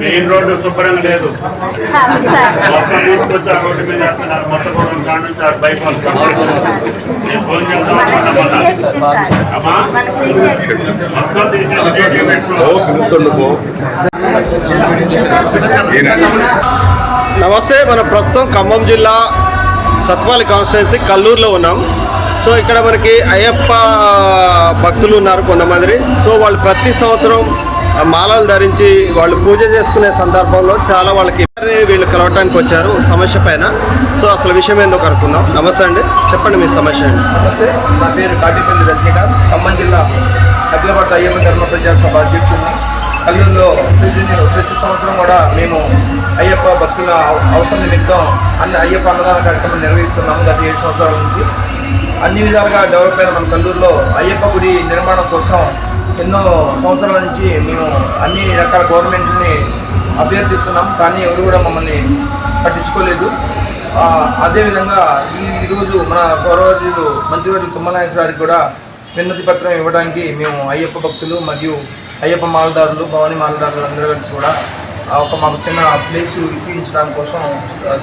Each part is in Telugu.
మెయిన్ రోడ్డు శుభ్రంగా లేదు. మొత్తం తీసుకొచ్చి ఆ రోడ్డు మీద వేస్తున్నారు మొత్తం కూడా కాడ నుంచి ఆ బైపాస్ నేను ఫోన్ చేద్దాం అనుకున్నా మొన్న. అమ్మా? మొత్తం తీసేసి నమస్తే మనం ప్రస్తుతం ఖమ్మం జిల్లా సత్వాలి కాన్స్టిట్యున్సీ కల్లూరులో ఉన్నాం. సో ఇక్కడ మనకి అయ్యప్ప భక్తులు ఉన్నారు కొంతమంది. సో వాళ్ళు ప్రతి సంవత్సరం మాలలు ధరించి వాళ్ళు పూజ చేసుకునే సందర్భంలో చాలా వాళ్ళకి వీళ్ళు కలవటానికి వచ్చారు సమస్య పైన. సో అసలు విషయం ఏందో కనుక్కుందాం. నమస్తే అండి. చెప్పండి మీ సమస్య అండి నమస్తే. నా పేరు కాటిపల్లి రజనీకాంత్. ఖమ్మం జిల్లా అఖిల అయ్యప్ప ధర్మ ప్రచార సభ అధ్యక్షుడిని. కల్లూరులో ప్రతి సంవత్సరం కూడా మేము అయ్యప్ప భక్తుల అవసరం నిమిత్తం అన్ని అయ్యప్ప అన్నదాన కార్యక్రమం నిర్వహిస్తున్నాము గత ఏడు సంవత్సరాల నుంచి. అన్ని విధాలుగా డెవలప్ అయిన మన కల్లూరులో అయ్యప్ప గుడి నిర్మాణం కోసం ఎన్నో సంవత్సరాల నుంచి మేము అన్ని రకాల గవర్నమెంట్ని అభ్యర్థిస్తున్నాం. కానీ ఎవరు కూడా మమ్మల్ని పట్టించుకోలేదు. అదేవిధంగా ఈరోజు మన గౌరవజులు మంత్రివర్యులు తుమ్మనాగేశ్వర కూడా విన్నతి పత్రం ఇవ్వడానికి మేము అయ్యప్ప భక్తులు మరియు అయ్యప్ప మాలదారులు భవానీ మాలదారులు అందరూ కలిసి కూడా ఒక మాకు చిన్న ప్లేస్ ఇప్పించడం కోసం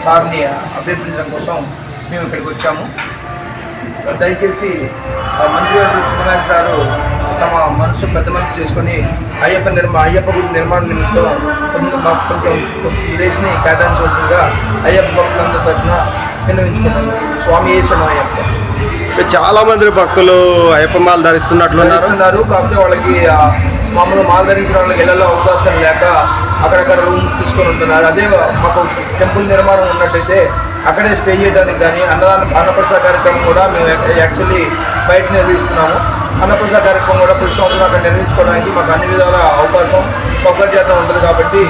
సార్ని అభ్యర్థించడం కోసం మేము ఇక్కడికి వచ్చాము. దయచేసి ఆ, మంత్రివర్యులు తుమ్మనాగేశ్వర గారు తమ మనసు పెద్ద మనసు చేసుకొని అయ్యప్ప నిర్మా అయ్యప్ప గుడి నిర్మాణ నిమిత్తం కొంచెం ప్లేస్ని కేటాయించవలసిందిగా అయ్యప్ప భక్తులందరి తరఫున విన్నవించుకున్నాను స్వామి ఏసమ అయ్యప్ప. చాలా మంది భక్తులు అయ్యప్ప మాల ధరిస్తున్నట్లున్నారు ధరిస్తున్నారు. కాకపోతే వాళ్ళకి మామూలు మాల ధరించిన వాళ్ళకి ఇళ్ళలో అవకాశం లేక అక్కడక్కడ రూమ్స్ తీసుకొని ఉంటున్నారు. అదే మాకు టెంపుల్ నిర్మాణం ఉన్నట్టయితే అక్కడే స్టే చేయడానికి కానీ అన్నదాన అన్నప్రసాద కార్యక్రమం కూడా మేము యాక్చువల్లీ బయట నిర్వహిస్తున్నాము. అన్నప్రసాద కార్యక్రమం కూడా ప్రతి సంవత్సరం అక్కడ నిర్వహించుకోవడానికి మాకు అన్ని విధాల అవకాశం సౌకర్యంగా ఉంటుంది కాబట్టి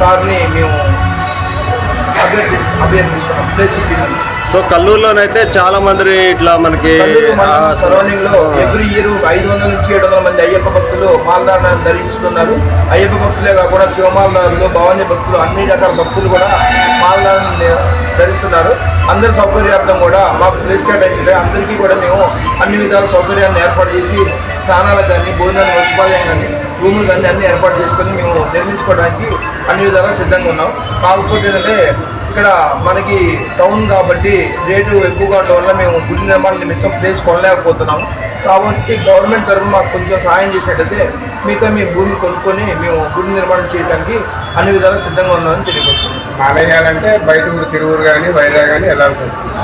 సార్ని మేము అభ్యర్థి అభ్యర్థిస్తున్నాం. ప్లేస్ సో కల్లూరులోనైతే చాలా మంది ఇట్లా మనకి సరౌండింగ్లో ఎవ్రీ ఇయర్ ఐదు వందల నుంచి ఏడు వందల మంది అయ్యప్ప భక్తులు మాలధారణ ధరిస్తున్నారు అయ్యప్ప భక్తులే కాకుండా శివమాలదారులు భవానీ భక్తులు అన్ని రకాల భక్తులు కూడా మాలధారణ ధరిస్తున్నారు అందరి సౌకర్యార్థం కూడా మాకు ప్లేస్ కేటాయించే అందరికీ కూడా మేము అన్ని విధాల సౌకర్యాన్ని ఏర్పాటు చేసి స్నానాలకు కానీ భోజనాలు వసపాలయం కానీ రూములు కానీ అన్ని ఏర్పాటు చేసుకొని మేము నిర్మించుకోవడానికి అన్ని విధాలా సిద్ధంగా ఉన్నాం. కాకపోతే ఏంటంటే ఇక్కడ మనకి టౌన్ కాబట్టి రేటు ఎక్కువగా ఉండడం వల్ల మేము గుడి నిర్మాణ నిమిత్తం ప్లేస్ కొనలేకపోతున్నాము. కాబట్టి గవర్నమెంట్ తరఫున మాకు కొంచెం సహాయం చేసినట్టయితే మిగతా మీ భూమి కొనుక్కొని మేము గుడి నిర్మాణం చేయడానికి అన్ని విధాలా సిద్ధంగా ఉన్నామని తెలియపరుస్తున్నాం. మానేయాలంటే బయట ఊరు తిరువురు కానీ వైజాగ్ కానీ వెళ్ళాల్సి వస్తుంది.